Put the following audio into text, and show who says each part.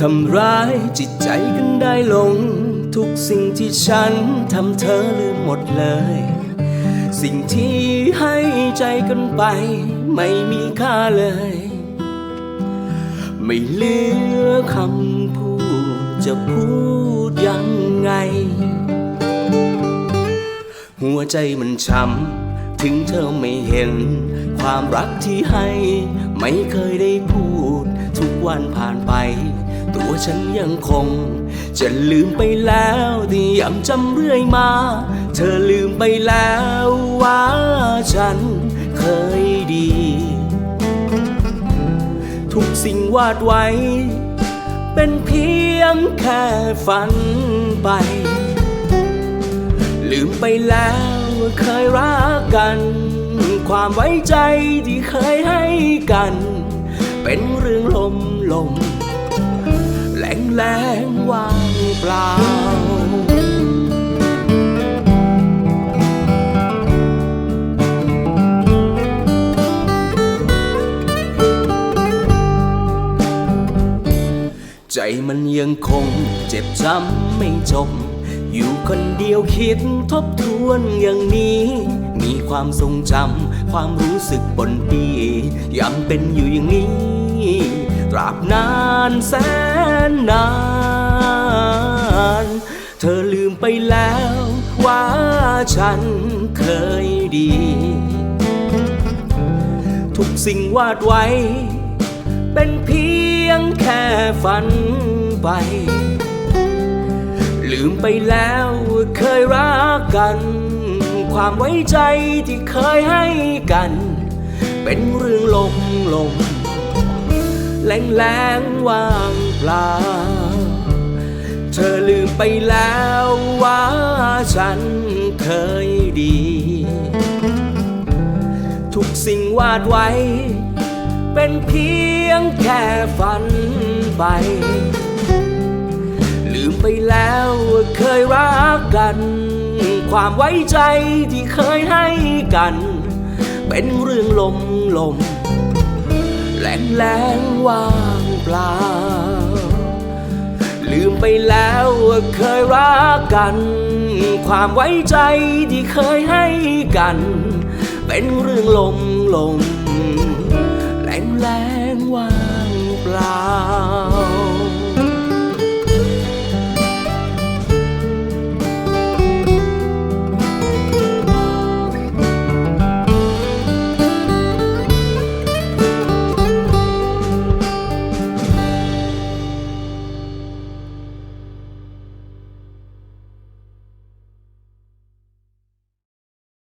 Speaker 1: ทำร้ายจิตใจกันได้ลง ทุกสิ่งที่ฉันทำเธอลืมหมดเลย สิ่งที่ให้ใจกันไป ไม่มีค่าเลย ไม่เหลือคำพูดจะพูดยังไง หัวใจมันช้ำ ถึงเธอไม่เห็น ความรักที่ให้ ไม่เคยได้พูด ทุกวันผ่านไป ตัวฉันยังคง จะลืมไปแล้วที่ย้ำจำเรื่อยมา เธอลืมไปแล้วว่าฉันเคยดี ทุกสิ่งวาดไว้ เป็นเพียงแค่ฝันไป ลืมไปแล้ว เคยรักกัน ความไว้ใจที่เคยให้กัน เป็นเรื่องลมลมแหลงแหลงว่างเปล่า ใจมันยังคงเจ็บช้ำไม่จบ อยู่คนเดียวคิดทบทวนอย่างนี้ มีความทรงจำความรู้สึกปนปียังเป็นอยู่อย่างนี้ ตราบนานแสนนาน เธอลืมไปแล้วว่าฉันเคยดี ทุกสิ่งวาดไว้ เป็นเพียงแค่ฝันไป ลืมไปแล้วว่าเคยรักกัน ความไว้ใจที่เคยให้กัน เป็นเรื่องลมลมแรงแรงว่างเปล่า เธอลืมไปแล้วว่าฉันเคยดี ทุกสิ่งวาดไว้ เป็นเพียงแค่ฝันไป ลืมไปแล้ว กัน ความไว้ใจที่เคยให้กัน เป็นเรื่องลมลมแหลงแหลงว่างเปล่า ลืมไปแล้วว่าเคยรักกัน ความไว้ใจที่เคยให้กัน เป็นเรื่องลมลมแรงแรงว่างเปล่า